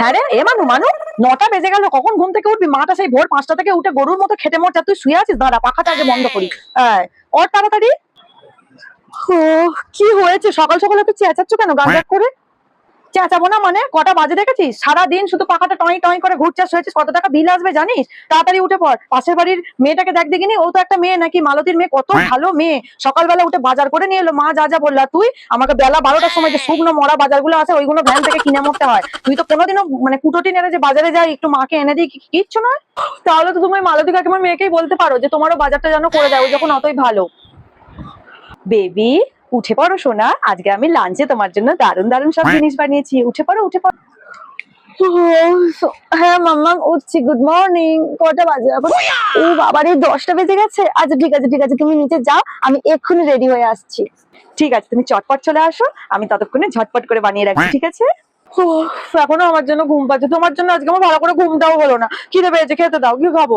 হ্যাঁ রে, এ মানু মানু, নটা বেজে গেল, কখন ঘুম থেকে উঠবি? মাটা সেই ভোর পাঁচটা থেকে উঠে গরুর মতো খেতে মরছে তুই শুয়ে আছিস? দাঁড়া, পাখাটা আগে বন্ধ করি। হ্যাঁ ওর তাড়াতাড়ি। কি হয়েছে? সকাল সকাল তুই চেঁচাচ্ছ কেন? গান করে? চেঁচাবো না মানে? কটা বাজে দেখেছিস? সারাদিন শুধু পাখাটা টয় টয় করে ঘুরচাস হয়েছিস কত টাকা বিল আসবে জানিস? তাড়াতাড়ি উঠে পড়। পাশের বাড়ির মেয়েটাকে দেখ দেখিনি? ও তো একটা মেয়ে নাকি? মালতীর মেয়ে কত ভালো মেয়ে। সকালবেলা উঠে বাজার করে নিয়ে এলো। মা যা যা বললা তুই? আমাকে বেলা বারোটার সময় যে শুকনো মরা বাজারগুলো আছে ওইগুলো ভ্যান থেকে কিনে মরতে হয়। তুই তো কোনোদিনও মানে কুটোটি নেড়ে যে বাজারে যাই একটু মাকে এনে দিই কি- কিচ্ছু নয়। তাহলে তো তুমি মালতী কাকিমার মেয়েকেই বলতে পারো যে তোমারও বাজারটা যেন করে দেয় ও যখন অতই ভালো। বেবি উঠে পড়ো সোনা। আজকে আমি লাঞ্চে তোমার জন্য দারুণ দারুণ সব জিনিস বানিয়েছি। উঠে পড়ো উঠে পড়ো। হ্যাঁ মাম্মা উঠছি। গুড মর্নিং কটা বাজে এখন? ও বাবার এই দশটা বেজে গেছে। আচ্ছা ঠিক আছে ঠিক আছে। তুমি নিচে যাও। আমি এক্ষুনি রেডি হয়ে আসছি। ঠিক আছে তুমি চটপট চলে আসো। আমি ততক্ষণে ঝটপট করে বানিয়ে রাখছি ঠিক আছে? এখনও আমার জন্য ঘুম পাচ্ছে। তোমার জন্য আজকে আমার ভালো করে ঘুমটাও হলো না। খিদে পেয়েছে খেতে দাও কি খাব?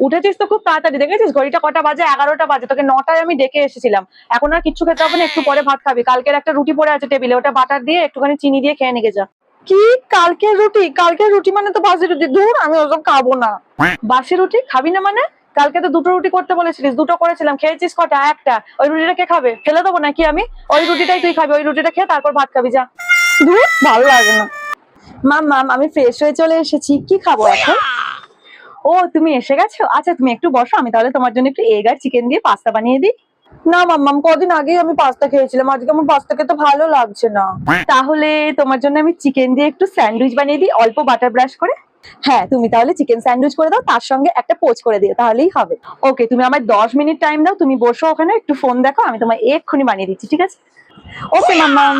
উঠেছিস তো খুব তাড়াতাড়ি দেখেছিস? ঘড়িটা কটা বাজে? এগারোটা বাজে। তোকে নটায় আমি ডেকে এসেছিলাম। এখন আর কিচ্ছু খেতে হবে না একটু পরে ভাত খাবি। কালকের একটা রুটি পড়ে আছে টেবিলে ওটা বাটার দিয়ে একটুখানি চিনি দিয়ে খেয়ে নিয়ে যা। কি? কালকের রুটি? কালকের রুটি মানে তো বাসি রুটি। দূর আমি ওসব খাব না। বাসি রুটি? খাবি না মানে? কালকে তো দুটো রুটি করতে বলেছিলিস দুটো করেছিলাম। খেয়েছিস কটা? একটা। ওই রুটিটা কে খাবে? ফেলে দেবো নাকি আমি? ওই রুটিটাই তুই খাবি ওই রুটিটা খেয়ে তারপর ভাত খাবি যা। দূর ভালো লাগে না। মাম মাম আমি ফ্রেশ হয়ে চলে এসেছি। কি খাব এখন? ও তুমি এসে গেছো? আচ্ছা তুমি একটু বসো আমি তাহলে তোমার জন্য একটু এগ আর চিকেন দিয়ে পাস্তা বানিয়ে দিই। না মাম্মাম কদিন আগেই আমি পাস্তা খেয়েছিলাম আজকে আমার পাস্তা খেতে ভালো লাগছে না। তাহলে তোমার জন্য আমি চিকেন দিয়ে একটু স্যান্ডউইচ বানিয়ে দিই অল্প বাটার ব্রাশ করে। হ্যাঁ তুমি তাহলে চিকেন স্যান্ডউইচ করে দাও তার সঙ্গে একটা পোচ করে দিও তাহলেই হবে। ওকে তুমি আমার দশ মিনিট টাইম দাও তুমি বসো ওখানে একটু ফোন দেখো আমি তোমায় এক্ষুনি বানিয়ে দিচ্ছি ঠিক আছে? ওকে মাম্মাম।